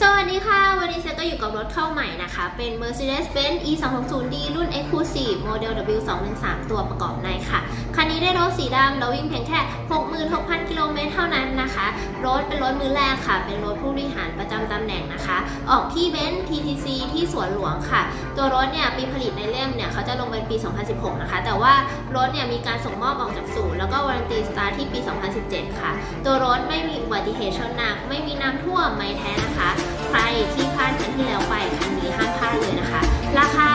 สวัสดีค่ะ วันนี้เซก็อยู่กับรถเข้าใหม่นะคะ เป็น Mercedes-Benz E260D รุ่น Exclusive โมเดล W213 ตัวประกอบในค่ะ คันนี้ได้รถสีดำแล้ววิ่งเพียงแค่ 66,000 กิโลเมตรเท่านั้นนะคะ รถเป็นรถมือแรกค่ะ เป็นรถผู้บริหารประจำตำแหน่งนะคะ ออกที่เบนซ์ TTC ที่สวนหลวงค่ะ ตัวรถเนี่ยปีผลิตในเล่มเนี่ยเขาจะลงเป็นปี 2016 นะคะ แต่ว่ารถเนี่ยมีการส่งมอบออกจากศูนย์แล้วก็วารันตีสตาร์ทที่ปี 2017 ค่ะ ตัวรถไม่มีอุบัติเหตุชนหนัก ไม่มีน้ำท่วมไม่แท้นะคะใครที่พลาดคันที่แล้วไปคันนี้ห้ามพลาดเลยนะคะ ราคา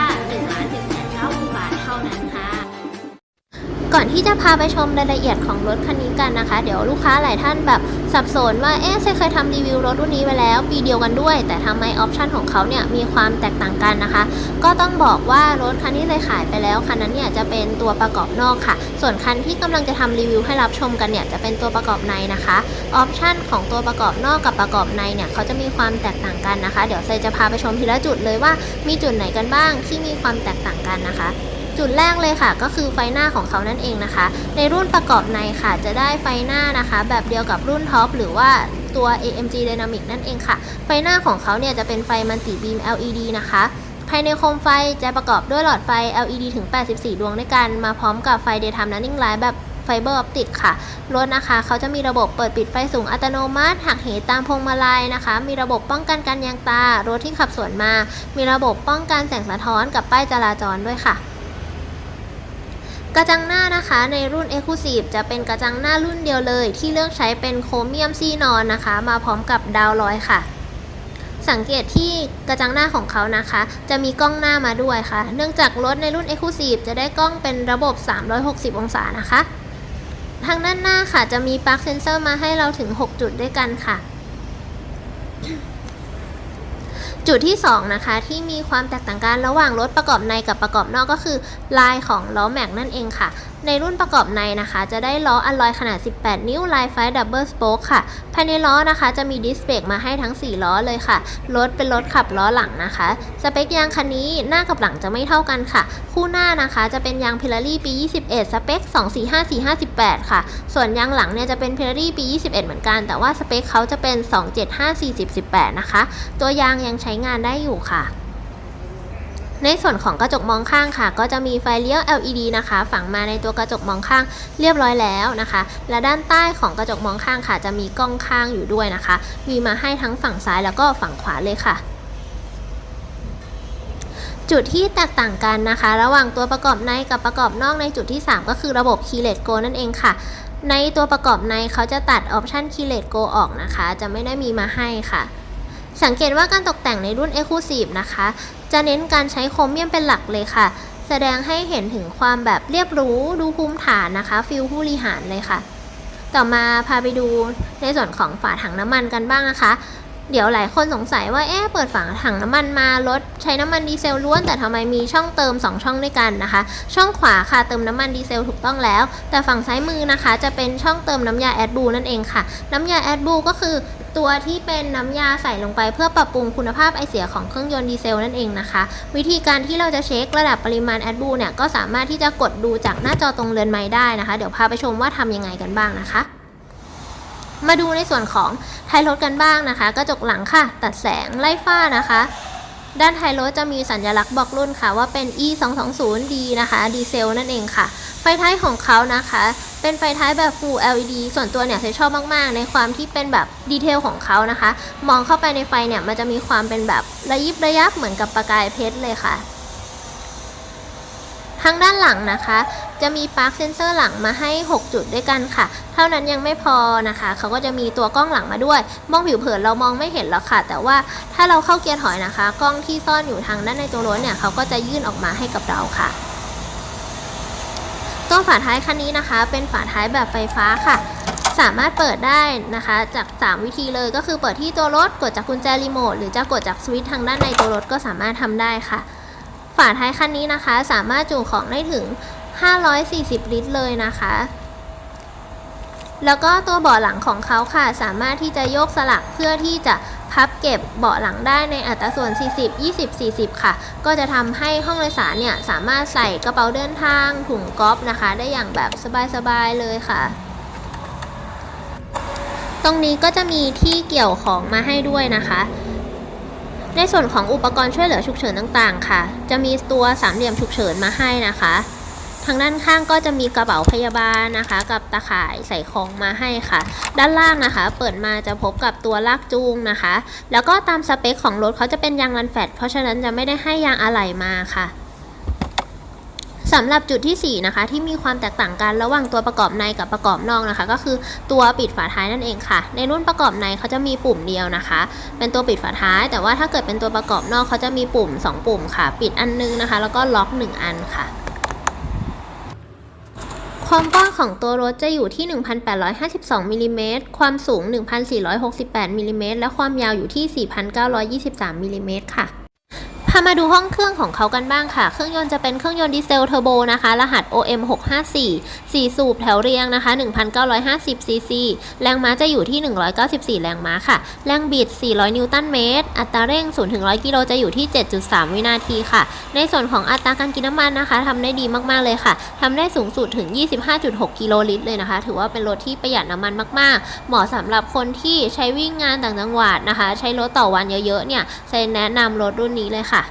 ก่อนที่จะพาไปชมรายละเอียดของรถคันนี้กันนะคะ เดี๋ยวลูกค้าหลายท่านแบบสับสนว่าเอ๊ะเซเคยทำรีวิวรถรุ่นนี้ไว้แล้ว ปีเดียวกันด้วย แต่ทำไมออปชันของเขาเนี่ยมีความแตกต่างกันนะคะ ก็ต้องบอกว่ารถคันที่เลยขายไปแล้วคันนั้นเนี่ยจะเป็นตัวประกอบนอกค่ะ ส่วนคันที่กำลังจะทำรีวิวให้รับชมกันเนี่ยจะเป็นตัวประกอบในนะคะออปชันของตัวประกอบนอกกับประกอบในเนี่ยเขาจะมีความแตกต่างกันนะคะ เดี๋ยวเซจะพาไปชมทีละจุดเลยว่ามีจุดไหนกันบ้างที่มีความแตกต่างกันนะคะ จุดแรกเลยค่ะ ก็คือไฟหน้าของเขานั่นเองนะคะ ในรุ่นประกอบในค่ะจะได้ไฟหน้านะคะ แบบเดียวกับรุ่นท็อปหรือว่าตัว AMG Dynamic นั่นเองค่ะ ไฟหน้าของเขาเนี่ยจะเป็นไฟมัลติบีม LED นะคะภายในโคมไฟจะประกอบด้วยหลอดไฟ LED ถึง 84 ดวงด้วยกัน มาพร้อมกับไฟ Daytime Running Light แบบไฟเบอร์ออปติกค่ะ รถนะคะ เขาจะมีระบบเปิดปิดไฟสูงอัตโนมัติ หักเหตามพวงมาลัยนะคะ มีระบบป้องกันการยางตา รถที่ขับสวนมา มีระบบป้องกันแสงสะท้อนกับป้ายจราจรด้วยค่ะ กระจังหน้านะคะในรุ่น Exclusive จะเป็นกระจังหน้ารุ่นเดียวเลย ที่เลือกใช้เป็นโครเมียมซีนอนนะคะ มาพร้อมกับดาวลอยค่ะ สังเกตที่กระจังหน้าของเขานะคะ จะมีกล้องหน้ามาด้วยค่ะ เนื่องจากรถในรุ่น Exclusive จะได้กล้องเป็นระบบ 360 องศานะคะ ทางด้านหน้าค่ะจะมีปลั๊กเซนเซอร์มาให้เราถึง 6 จุดด้วยกันค่ะ จุดที่ 2 นะคะ ที่มีความแตกต่างกันระหว่างรถประกอบในกับประกอบนอกก็คือลายของล้อแม็กนั่นเองค่ะในรุ่นประกอบในนะคะ จะได้ล้ออัลลอยขนาด 18 นิ้วลายไฟดับเบิลสโป๊กค่ะ ภายในล้อนะคะจะมีดิสเบรกมาให้ทั้ง 4 ล้อเลยค่ะ รถเป็นรถขับล้อหลังนะคะ สเปคยางคันนี้หน้ากับหลังจะไม่เท่ากันค่ะ คู่หน้านะคะจะเป็นยางพ l ล r ีปี 21 สเปค 245458 ค่ะ ส่วนยางหลังเนี่ยจะเป็นพ l ล r ีปี 21 เหมือนกัน แต่ว่าสเปคเขาจะเป็น 2754018 นะคะ ตัวยางยังใช้งานได้อยู่ค่ะ ในส่วนของกระจกมองข้างค่ะ ก็จะมีไฟเลี้ยว LED นะคะ ฝังมาในตัวกระจกมองข้างเรียบร้อยแล้วนะคะ และด้านใต้ของกระจกมองข้างค่ะ จะมีกล้องข้างอยู่ด้วยนะคะ มีมาให้ทั้งฝั่งซ้ายแล้วก็ฝั่งขวาเลยค่ะจุดที่แตกต่างกันนะคะ ระหว่างตัวประกอบในกับประกอบนอกในจุดที่ 3 ก็คือระบบ Keyless Go นั่นเองค่ะ ในตัวประกอบในเขาจะตัดออปชัน Keyless Go ออกนะคะ จะไม่ได้มีมาให้ค่ะ สังเกตว่าการตกแต่งในรุ่น Exclusive นะคะ จะเน้นการใช้โครเมียมเป็นหลักเลยค่ะ แสดงให้เห็นถึงความแบบเรียบรู้ดูภูมิฐานนะคะฟิลผู้บริหารเลยค่ะ ต่อมาพาไปดูในส่วนของฝาถังน้ำมันกันบ้างนะคะเดี๋ยวหลายคนสงสัยว่าเอ๊ะเปิดฝาถังน้ำมันมารถใช้น้ำมันดีเซลล้วน แต่ทำไมมีช่องเติม 2 ช่องด้วยกันนะคะ ช่องขวาค่ะเติมน้ำมันดีเซลถูกต้องแล้ว แต่ฝั่งซ้ายมือนะคะ จะเป็นช่องเติมน้ำยาแอดบูนั่นเองค่ะ น้ำยาแอดบูก็คือ ตัวที่เป็นน้ำยาใส่ลงไป เพื่อปรับปรุงคุณภาพไอเสียของเครื่องยนต์ดีเซลนั่นเองนะคะ วิธีการที่เราจะเช็คระดับปริมาณแอดบูเนี่ยก็สามารถที่จะกดดูจากหน้าจอตรงเรือนไม้ได้นะคะ เดี๋ยวพาไปชมว่าทำยังไงกันบ้างนะคะมาดูในส่วนของท้ายรถกันบ้างนะคะ กระจกหลังค่ะ ตัดแสงไล่ฝ้านะคะ ด้านท้ายรถจะมีสัญลักษณ์บอกรุ่นค่ะว่าเป็น e 2 2 0 d นะคะ ดีเซลนั่นเองค่ะ ไฟท้ายของเขานะคะ เป็นไฟท้ายแบบ Full LED ส่วนตัวเนี่ยเซชอบมาก ๆ ในความที่เป็นแบบดีเทลของเขานะคะ มองเข้าไปในไฟเนี่ยมันจะมีความเป็นแบบระยิบระยับเหมือนกับประกายเพชรเลยค่ะทางด้านหลังนะคะ จะมีปลั๊กเซนเซอร์หลังมาให้ 6 จุดด้วยกันค่ะ เท่านั้นยังไม่พอนะคะ เขาก็จะมีตัวกล้องหลังมาด้วย มองผิวเผินเรามองไม่เห็นหรอกค่ะ แต่ว่าถ้าเราเข้าเกียร์ถอยนะคะ กล้องที่ซ่อนอยู่ทางด้านในตัวรถเนี่ย เขาก็จะยื่นออกมาให้กับเราค่ะ ตัวฝาท้ายคันนี้นะคะ เป็นฝาท้ายแบบไฟฟ้าค่ะ สามารถเปิดได้นะคะ จาก 3 วิธีเลยก็คือเปิดที่ตัวรถกดจากกุญแจรีโมทหรือจะกดจากสวิตช์ทางด้านในตัวรถก็สามารถทำได้ค่ะ ฝาท้ายคันนี้นะคะ สามารถจุของได้ถึง 540 ลิตรเลยนะคะ แล้วก็ตัวเบาะหลังของเขาค่ะ สามารถที่จะโยกสลักเพื่อที่จะพับเก็บเบาะหลังได้ในอัตราส่วน 40 20 40 ค่ะ ก็จะทำให้ห้องโดยสารเนี่ยสามารถใส่กระเป๋าเดินทาง ถุงก๊อฟนะคะ ได้อย่างแบบสบายๆเลยค่ะ ตรงนี้ก็จะมีที่เกี่ยวของมาให้ด้วยนะคะ ในส่วนของอุปกรณ์ช่วยเหลือฉุกเฉินต่างๆ ค่ะ จะมีตัวสามเหลี่ยมฉุกเฉินมาให้นะคะ ทางด้านข้างก็จะมีกระเป๋าพยาบาลนะคะ กับตะข่ายใส่ของมาให้ค่ะ ด้านล่างนะคะ เปิดมาจะพบกับตัวลากจูงนะคะ แล้วก็ตามสเปคของรถเขาจะเป็นยางรันแฟตเพราะฉะนั้นจะไม่ได้ให้ยางอะไหล่มาค่ะสำหรับจุดที่ 4 นะคะ ที่มีความแตกต่างกันระหว่างตัวประกอบในกับประกอบนอกนะคะ ก็คือตัวปิดฝาท้ายนั่นเองค่ะ ในรุ่นประกอบในเขาจะมีปุ่มเดียวนะคะ เป็นตัวปิดฝาท้าย แต่ว่าถ้าเกิดเป็นตัวประกอบนอกเขาจะมีปุ่ม 2 ปุ่มค่ะ ปิดอันนึงนะคะ แล้วก็ล็อก 1 อันค่ะ ความกว้างของตัวรถจะอยู่ที่ 1,852มิลลิเมตรความสูง 1,468มิลลิเมตรและความยาวอยู่ที่ 4,923มิลลิเมตรค่ะ พามาดูห้องเครื่องของเขากันบ้างค่ะ เครื่องยนต์จะเป็นเครื่องยนต์ดีเซลเทอร์โบนะคะ รหัส OM 654 4 สูบแถวเรียงนะคะ 1,950 ซีซี แรงม้าจะอยู่ที่ 194 แรงม้าค่ะ แรงบิด 400 นิวตันเมตร อัตราเร่ง0ถึง100 กิโลจะอยู่ที่ 7.3 วินาทีค่ะ ในส่วนของอัตราการกินน้ำมันนะคะทำได้ดีมาก ๆ เลยค่ะ ทำได้สูงสุดถึง 25.6 กิโลลิตรเลยนะคะ ถือว่าเป็นรถที่ประหยัดน้ำมันมาก ๆ เหมาะสำหรับคนที่ใช้วิ่งงานต่างจังหวัดนะคะ ใช้รถต่อวันเยอะ ๆ เนี่ยเซนแนะนำรถรุ่นนี้เลยค่ะ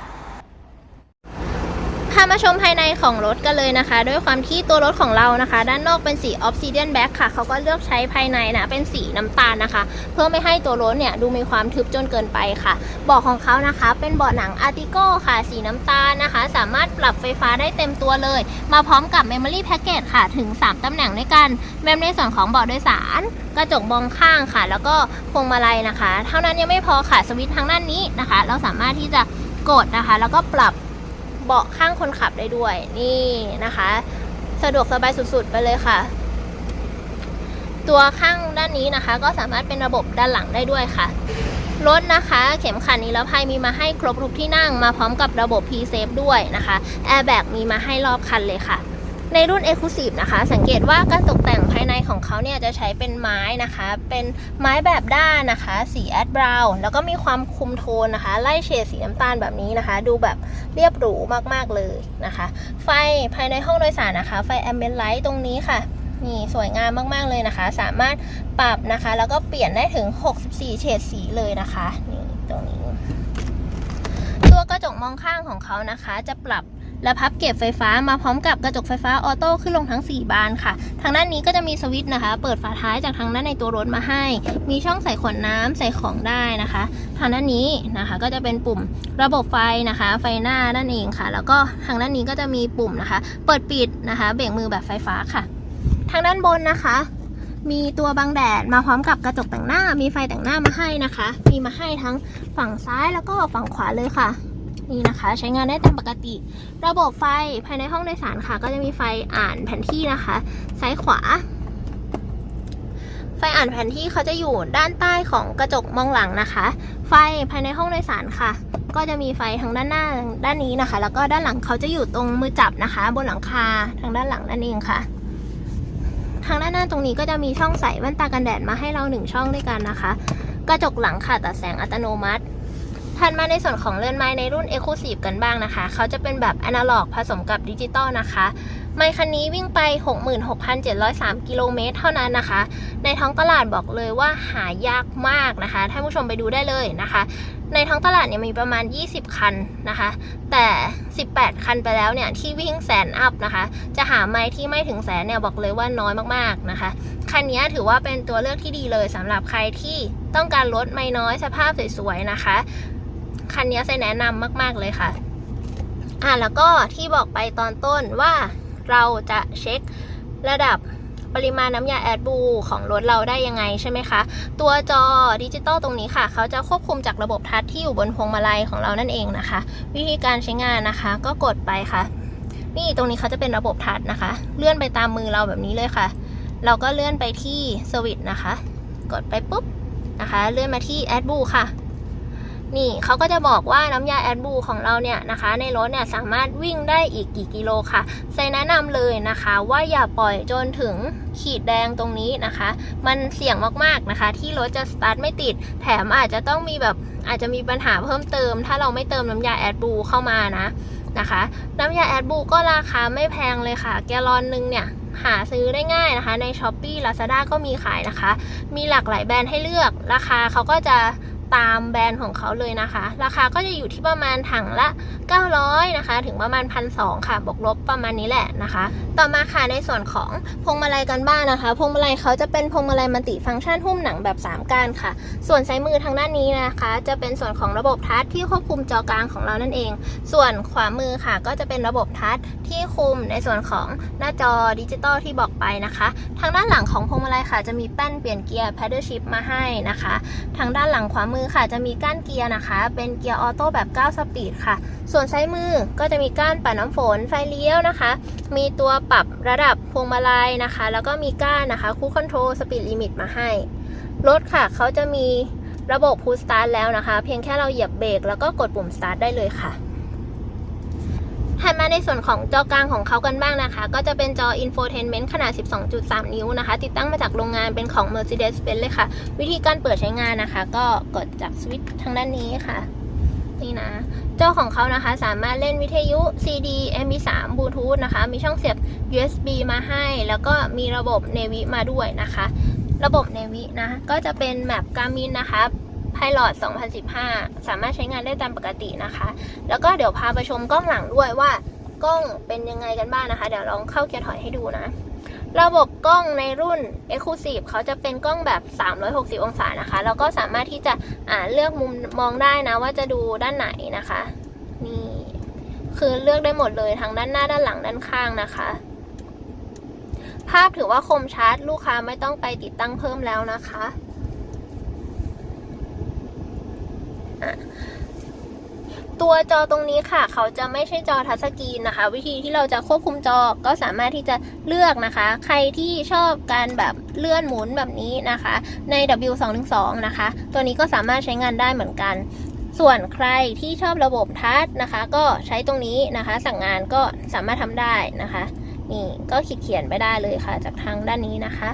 ามาชมภายในของรถกันเลยนะคะ ด้วยความที่ตัวรถของเรานะคะ ด้านนอกเป็นสี Obsidian Black ค่ะ เขาก็เลือกใช้ภายในนะเป็นสีน้ำตาลนะคะ เพื่อไม่ให้ตัวรถเนี่ยดูมีความทึบจนเกินไปค่ะเบาะของเขานะคะ เป็นเบาะหนัง Artigo ค่ะ สีน้ำตาลนะคะ สามารถปรับไฟฟ้าได้เต็มตัวเลย มาพร้อมกับ Memory Package ค่ะถึง 3ตำแหน่งด้วยกันแมมในส่วนของเบาะโดยสาร กระจกมองข้างค่ะ แล้วก็พวงมาลัยนะคะ เท่านั้นยังไม่พอค่ะสวิตช์ทางด้านนี้นะคะ เราสามารถที่จะกดนะคะ แล้วก็ปรับ เบาะข้างคนขับได้ด้วยนี่นะคะ สะดวกสบายสุดๆไปเลยค่ะ ตัวข้างด้านนี้นะคะ ก็สามารถเป็นระบบด้านหลังได้ด้วยค่ะรถนะคะ เข็มขัดนิรภัยมีมาให้ครบทุกที่นั่งมาพร้อมกับระบบ P-Safe ด้วยนะคะแอร์แบกมีมาให้รอบคันเลยค่ะ ในรุ่น Exclusive นะคะ สังเกตว่าการตกแต่งภายในของเขาเนี่ยจะใช้เป็นไม้นะคะ เป็นไม้แบบด้านนะคะ สีแอดบราวน์แล้วก็มีความคุมโทนนะคะ ไล่เฉดสีน้ำตาลแบบนี้นะคะ ดูแบบเรียบหรูมากๆเลยนะคะ ไฟภายในห้องโดยสารนะคะ ไฟแอมเบนไลท์ตรงนี้ค่ะนี่สวยงามมาก ๆ เลยนะคะ สามารถปรับนะคะ แล้วก็เปลี่ยนได้ถึง 64 เฉดสีเลยนะคะนี่ตรงนี้ ตัวกระจกมองข้างของเขานะคะ จะปรับ และพับเก็บไฟฟ้ามาพร้อมกับกระจกไฟฟ้าออโต้ขึ้นลงทั้ง 4 บานค่ะ ทางด้านนี้ก็จะมีสวิตช์นะคะ เปิดฝาท้ายจากทางด้านในตัวรถมาให้ มีช่องใส่ขวดน้ำใส่ของได้นะคะ ทางด้านนี้นะคะก็จะเป็นปุ่มระบบไฟนะคะ ไฟหน้านั่นเองค่ะ แล้วก็ทางด้านนี้ก็จะมีปุ่มนะคะ เปิดปิดนะคะเบรกมือแบบไฟฟ้าค่ะ ทางด้านบนนะคะมีตัวบังแดดมาพร้อมกับกระจกแต่งหน้า มีไฟแต่งหน้ามาให้นะคะ มีมาให้ทั้งฝั่งซ้ายแล้วก็ฝั่งขวาเลยค่ะ นี่นะคะ ใช้งานได้ตามปกติ ระบบไฟภายในห้องโดยสารค่ะ ก็จะมีไฟอ่านแผนที่นะคะ ซ้ายขวา ไฟอ่านแผนที่เขาจะอยู่ด้านใต้ของกระจกมองหลังนะคะ ไฟภายในห้องโดยสารค่ะ ก็จะมีไฟทางด้านหน้าด้านนี้นะคะ แล้วก็ด้านหลังเขาจะอยู่ตรงมือจับนะคะ บนหลังคาทางด้านหลังนั่นเองค่ะทางด้านหน้าตรงนี้ก็จะมีช่องใส่แว่นตากันแดดมาให้เราหนึ่งช่องด้วยกันนะคะ กระจกหลังค่ะตัดแสงอัตโนมัติ ถัดมาในส่วนของเรือนไม้ในรุ่น e c l u s i v e กันบ้างนะคะ เขาจะเป็นแบบอนาล็อกผสมกับดิจิตอลนะคะ ไมค์คันนี้วิ่งไป 66,703 กิโลเมตรเท่านั้นนะคะ ในท้องตลาดบอกเลยว่าหายากมากนะคะท่านผู้ชมไปดูได้เลยนะคะ ในท้องตลาดเนี่ยมีประมาณ 20 คันนะคะ แต่ 18 คันไปแล้วเนี่ยที่วิ่งแสนอัพนะคะ จะหาไม้ที่ไม่ถึงแสนเนี่ยบอกเลยว่าน้อยมากๆนะคะคันนี้ถือว่าเป็นตัวเลือกที่ดีเลยสำหรับใครที่ต้องการรถไม่น้อยสภาพสวยๆนะคะ คันนี้ใส่แนะนำมาก ๆ เลยค่ะ อะแล้วก็ที่บอกไปตอนต้นว่าเราจะเช็คระดับปริมาณน้ำยาแอดบูของรถเราได้ยังไงใช่ไหมคะ ตัวจอดิจิตอลตรงนี้ค่ะ เขาจะควบคุมจากระบบทัชที่อยู่บนพวงมาลัยของเรานั่นเองนะคะ วิธีการใช้งานนะคะ ก็กดไปค่ะ นี่ตรงนี้เขาจะเป็นระบบทัชนะคะ เลื่อนไปตามมือเราแบบนี้เลยค่ะ เราก็เลื่อนไปที่สวิตช์นะคะ กดไปปุ๊บนะคะ เลื่อนมาที่แอดบูค่ะ นี่เขาก็จะบอกว่าน้ำยาแอดบูของเราเนี่ยนะคะ ในรถเนี่ยสามารถวิ่งได้อีกกี่กิโลค่ะใส่แนะนำเลยนะคะ ว่าอย่าปล่อยจนถึงขีดแดงตรงนี้นะคะ มันเสี่ยงมากๆนะคะ ที่รถจะสตาร์ทไม่ติด แถมอาจจะต้องมีแบบอาจจะมีปัญหาเพิ่มเติม ถ้าเราไม่เติมน้ำยาแอดบูเข้ามานะนะคะ น้ำยาแอดบูก็ราคาไม่แพงเลยค่ะ แกลอนหนึงเนี่ยหาซื้อได้ง่ายนะคะ ใน s h อ p e e Lazada ก็มีขายนะคะ มีหลากหลายแบรนด์ให้เลือก ราคาเขาก็จะ ตามแบรนด์ของเขาเลยนะคะ ราคาก็จะอยู่ที่ประมาณถังละ 900นะคะ ถึงประมาณ1,200ค่ะ บวกลบประมาณนี้แหละนะคะ ต่อมาค่ะในส่วนของพวงมาลัยกันบ้างนะคะ พวงมาลัยเขาจะเป็นพวงมาลัยมัลติฟังก์ชันหุ้มหนังแบบ 3ก้านค่ะ ส่วนซ้ายมือทางด้านนี้นะคะ จะเป็นส่วนของระบบทัชที่ควบคุมจอกลางของเรานั่นเอง ส่วนขวามือค่ะ ก็จะเป็นระบบทัชที่คุมในส่วนของหน้าจอดิจิตอลที่บอกไปนะคะ ทางด้านหลังของพวงมาลัยค่ะ จะมีแป้นเปลี่ยนเกียร์ paddle shift มาให้นะคะ ทางด้านหลังขวามือือค่ะจะมีก้านเกียร์นะคะ เป็นเกียร์ออโต้แบบ 9 สปีดค่ะ ส่วนซ้ายมือก็จะมีก้านปัดน้ำฝนไฟเลี้ยวนะคะ มีตัวปรับระดับพวงมาลัยนะคะ แล้วก็มีก้านนะคะคู่คอนโทรลสปีดลิมิตมาให้ รถค่ะเขาจะมีระบบพูสตาร์ทแล้วนะคะ เพียงแค่เราเหยียบเบรกแล้วก็กดปุ่มสตาร์ทได้เลยค่ะ ถัดมาในส่วนของจอกลางของเขากันบ้างนะคะ ก็จะเป็นจอ infotainment ขนาด 12.3 นิ้วนะคะ ติดตั้งมาจากโรงงานเป็นของ Mercedes-Benz เลยค่ะ วิธีการเปิดใช้งานนะคะ ก็กดจากสวิตช์ทางด้านนี้ค่ะ นี่นะ จอของเขานะคะสามารถเล่นวิทยุ CD MP3 Bluetooth นะคะ มีช่องเสียบ USB มาให้ แล้วก็มีระบบ Navi มาด้วยนะคะ ระบบ Navi นะ ก็จะเป็นแมป Garmin นะคะ Pilot 2015 สามารถใช้งานได้ตามปกตินะคะ แล้วก็เดี๋ยวพาไปชมกล้องหลังด้วยว่ากล้องเป็นยังไงกันบ้างนะคะ เดี๋ยวลองเข้าเกียร์ถอยให้ดูนะ ระบบกล้องในรุ่น Exclusive เขาจะเป็นกล้องแบบ 360 องศานะคะ แล้วก็สามารถที่จะอ่าเลือกมุมมองได้นะว่าจะดูด้านไหนนะคะ นี่คือเลือกได้หมดเลยทั้งด้านหน้าด้านหลังด้านข้างนะคะ ภาพถือว่าคมชัดลูกค้าไม่ต้องไปติดตั้งเพิ่มแล้วนะคะอะ ตัวจอตรงนี้ค่ะ เขาจะไม่ใช่จอทัชสกรีนนะคะ วิธีที่เราจะควบคุมจอก็สามารถที่จะเลือกนะคะ ใครที่ชอบการแบบเลื่อนหมุนแบบนี้นะคะ ใน W212 นะคะ ตัวนี้ก็สามารถใช้งานได้เหมือนกัน ส่วนใครที่ชอบระบบทัชนะคะ ก็ใช้ตรงนี้นะคะ สั่งงานก็สามารถทำได้นะคะนี่ก็ขีดเขียนไปได้เลยค่ะ จากทางด้านนี้นะคะ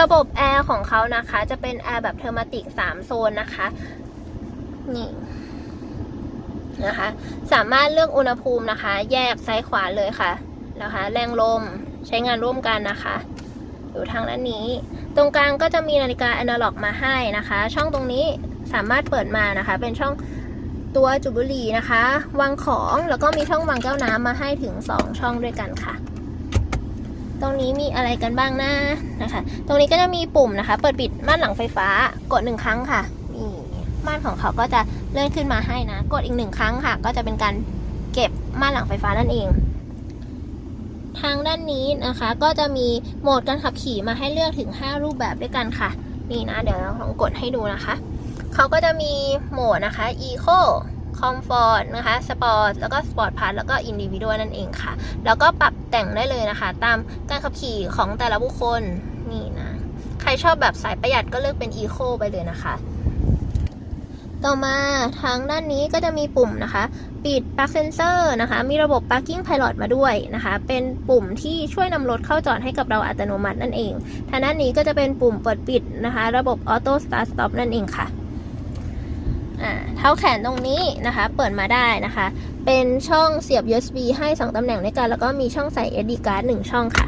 ระบบแอร์ของเขานะคะ จะเป็นแอร์แบบเทอร์มาติก 3 โซนนะคะ นี่นะคะ สามารถเลือกอุณหภูมินะคะ แยกซ้ายขวาเลยค่ะนะคะ แรงลมใช้งานร่วมกันนะคะ อยู่ทางด้านนี้ ตรงกลางก็จะมีนาฬิกาอนาล็อกมาให้นะคะ ช่องตรงนี้สามารถเปิดมานะคะ เป็นช่องตัวจุบุรีนะคะ วางของแล้วก็มีช่องวางแก้วน้ำมาให้ถึง 2 ช่องด้วยกันค่ะ ตรงนี้มีอะไรกันบ้างนะนะคะ ตรงนี้ก็จะมีปุ่มนะคะ เปิดปิดม่านหลังไฟฟ้ากดหนึ่งครั้งค่ะ ม่านของเขาก็จะเลื่อนขึ้นมาให้นะ กดอีกหนึ่งครั้งค่ะ ก็จะเป็นการเก็บม่านหลังไฟฟ้านั่นเอง ทางด้านนี้นะคะ ก็จะมีโหมดการขับขี่มาให้เลือกถึง 5 รูปแบบด้วยกันค่ะ นี่นะ เดี๋ยวเราลองกดให้ดูนะคะ เขาก็จะมีโหมดนะคะ Eco Comfort นะคะ Sport แล้วก็ Sport Plus แล้วก็ Individual นั่นเองค่ะ แล้วก็ปรับแต่งได้เลยนะคะ ตามการขับขี่ของแต่ละบุคคล นี่นะ ใครชอบแบบสายประหยัดก็เลือกเป็น Eco ไปเลยนะคะ ต่อมาทางด้านนี้ก็จะมีปุ่มนะคะ ปิด Park Sensor นะคะ มีระบบ Parking Pilot มาด้วยนะคะ เป็นปุ่มที่ช่วยนำรถเข้าจอดให้กับเราอัตโนมัตินั่นเอง ทางด้านนี้ก็จะเป็นปุ่มเปิดปิดนะคะ ระบบ Auto Start Stop นั่นเองค่ะเท้าแขนตรงนี้นะคะ เปิดมาได้นะคะ เป็นช่องเสียบ USB ให้ 2ตำแหน่งด้วยกัน แล้วก็มีช่องใส่ SD card 1 ช่องค่ะ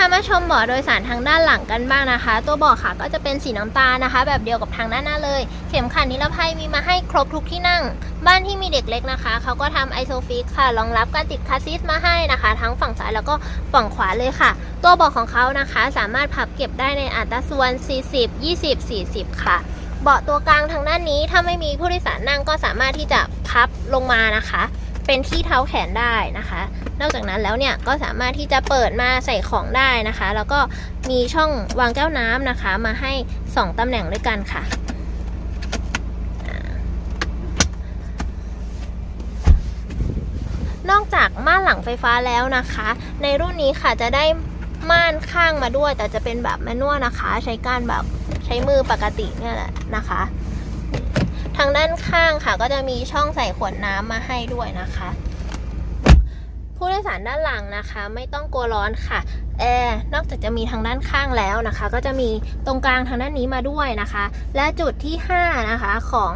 พามาชมเบาะโดยสารทางด้านหลังกันบ้างนะคะ ตัวเบาะค่ะก็จะเป็นสีน้ำตาลนะคะ แบบเดียวกับทางด้านหน้าเลย เข็มขัดนิรภัยมีมาให้ครบทุกที่นั่ง บ้านที่มีเด็กเล็กนะคะเขาก็ทำไอโซฟิกค่ะรองรับการติดคาซิสมาให้นะคะ ทั้งฝั่งซ้ายแล้วก็ฝั่งขวาเลยค่ะ ตัวเบาะของเขานะคะ สามารถพับเก็บได้ในอัตราส่วน 40 20 40 ค่ะเบาะตัวกลางทางด้านนี้ถ้าไม่มีผู้โดยสารนั่งก็สามารถที่จะพับลงมานะคะ เป็นที่เท้าแขนได้นะคะ นอกจากนั้นแล้วเนี่ยก็สามารถที่จะเปิดมาใส่ของได้นะคะ แล้วก็มีช่องวางแก้วน้ำนะคะ มาให้ 2ตำแหน่งด้วยกันค่ะนอกจากม่านหลังไฟฟ้าแล้วนะคะ ในรุ่นนี้ค่ะจะได้ม่านข้างมาด้วย แต่จะเป็นแบบแมนนวลนะคะ ใช้การแบบใช้มือปกติเนี่ยแหละนะคะ ทางด้านข้างค่ะก็จะมีช่องใส่ขวดน้ำมาให้ด้วยนะคะ ผู้โดยสารด้านหลังนะคะ ไม่ต้องกลัวร้อนค่ะแอร์นอกจากจะมีทางด้านข้างแล้วนะคะ ก็จะมีตรงกลางทางด้านนี้มาด้วยนะคะ และจุดที่ 5 นะคะของ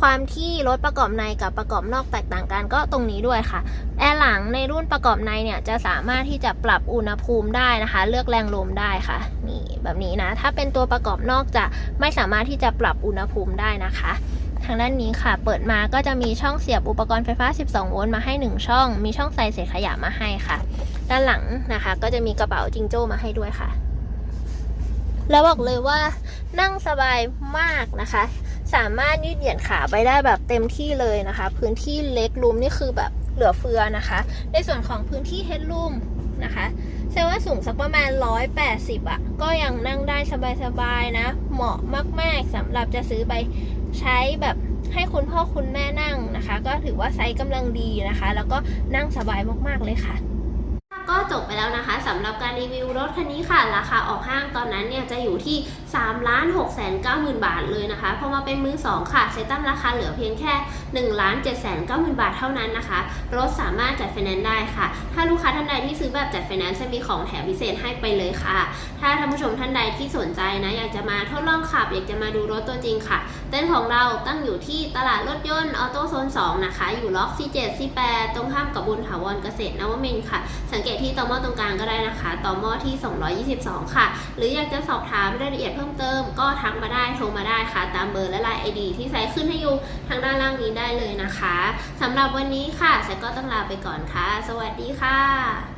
ความที่รถประกอบในกับประกอบนอกแตกต่างกันก็ตรงนี้ด้วยค่ะ แอร์หลังในรุ่นประกอบในเนี่ยจะสามารถที่จะปรับอุณหภูมิได้นะคะ เลือกแรงลมได้ค่ะนี่แบบนี้นะ ถ้าเป็นตัวประกอบนอกจะไม่สามารถที่จะปรับอุณหภูมิได้นะคะ ทางด้านนี้ค่ะ เปิดมาก็จะมีช่องเสียบอุปกรณ์ไฟฟ้า 12 โวลต์มาให้ 1 ช่อง มีช่องใส่เศษขยะมาให้ค่ะ ด้านหลังนะคะ ก็จะมีกระเป๋าจิงโจ้มาให้ด้วยค่ะ แล้วบอกเลยว่านั่งสบายมากนะคะ สามารถยืดเหยียดขาไปได้แบบเต็มที่เลยนะคะ พื้นที่เล็กรูมนี่คือแบบเหลือเฟือนะคะ ในส่วนของพื้นที่เฮดรูมนะคะแสดงว่าสูงสักประมาณ 180อะ่ะ ก็ยังนั่งได้สบายๆนะ เหมาะมากๆสำหรับจะซื้อไป ใช้แบบให้คุณพ่อคุณแม่นั่งนะคะ ก็ถือว่าไซส์กำลังดีนะคะ แล้วก็นั่งสบายมากๆเลยค่ะก็จบไปแล้วนะคะสำหรับการรีวิวรถคันนี้ค่ะ ราคาออกห้างตอนนั้นเนี่ยจะอยู่ที่3ล้าน6แสน9หมื่นบาทเลยนะคะพอมาเป็นมือ 2 ค่ะ เซตั้มราคาเหลือเพียงแค่1ล้าน7แสน9หมื่นบาทเท่านั้นนะคะ รถสามารถจัดไฟแนนซ์ได้ค่ะ ถ้าลูกค้าท่านใดที่ซื้อแบบจัดไฟแนนซ์จะมีของแถมพิเศษให้ไปเลยค่ะ ถ้าท่านผู้ชมท่านใดที่สนใจนะ อยากจะมาทดลองขับ อยากจะมาดูรถตัวจริงค่ะ เต้นท์ของเราตั้งอยู่ที่ตลาดรถยนต์ออโต้โซน 2 นะคะ อยู่ล็อก C7 C8 ตรงข้ามกับบุญถาวรเกษตรนวมินค่ะ สังเกตที่ต่อหม้อตรงกลางก็ได้นะคะต่อหม้อที่ 222 ค่ะ หรืออยากจะสอบถามรายละเอียดเพิ่มเติมก็ทักมาได้โทรมาได้ค่ะ ตามเบอร์และไลน์ไอดีที่ใส่ขึ้นให้อยู่ทางด้านล่างนี้ได้เลยนะคะสำหรับวันนี้ค่ะใส่ก็ต้องลาไปก่อนค่ะ สวัสดีค่ะ